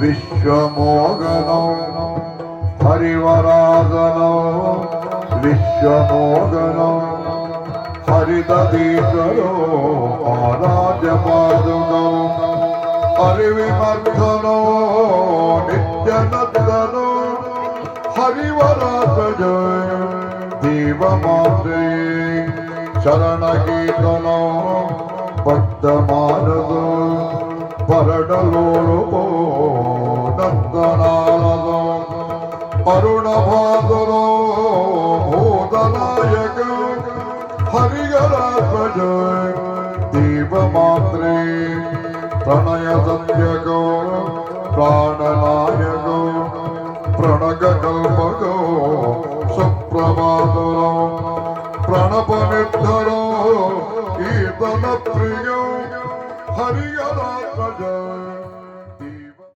విశ్వమోగనం హరివరాగనం విశ్వమోగనం హరితీశ్వరో ఆరాజపాదుగం హరివిమర్దనో నిత్యనందనో హరివరాజ దేవమాత్రే శరణగీతనో భక్తమానదో పరడలోలుపో నందనాలదో అరుణభాదులో భూతనాయక హరిగరాత్మజ దేవమాత్రే Pranaya సంధ్యకో ప్రాణనాయకో ప్రణగకల్పకో సుప్రభాతులో ప్రణపనిద్ధరో Hari Yara Kadar